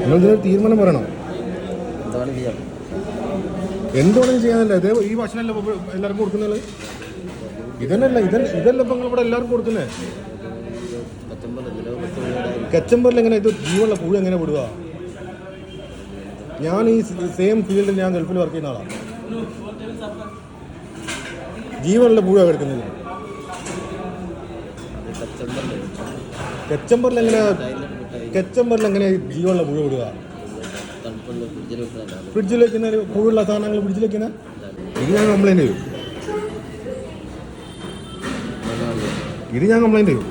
നിങ്ങൾ ഇതിനൊരു തീരുമാനം പറയണം. എന്താണ് ചെയ്യാം എന്തുകൊണ്ടും ചെയ്യാനല്ല? അതേ ഈ ഭക്ഷണമല്ല എല്ലാവർക്കും കൊടുക്കുന്നത്? ഇതന്നല്ല ഇതല്ല ഇതല്ല ഇപ്പം ഇവിടെ എല്ലാവർക്കും കൊടുക്കുന്നേ കച്ചമ്പറിൽ എങ്ങനെ ഇത് ജീവനുള്ള പുഴ എങ്ങനെ വിടുക? ഞാൻ ഈ സെയിം ഫീൽഡിൽ ഞാൻ ഗൾഫിൽ വർക്ക് ചെയ്യുന്ന ആളാണ് ജീവനുള്ള പുഴ കിടക്കുന്നില്ല കച്ചമ്പറിൽ എങ്ങനെ കച്ചമ്പറിൽ എങ്ങനെ ജീവനുള്ള പുഴ വിടുക? ഫ്രിഡ്ജിൽ വെക്കുന്ന പുഴുള്ള സാധനങ്ങൾ ഫ്രിഡ്ജിൽ വെക്കുന്ന? ഇത് ഞാൻ കംപ്ലൈന്റ് ചെയ്യും ഇത് ഞാൻ കംപ്ലൈന്റ് ചെയ്യും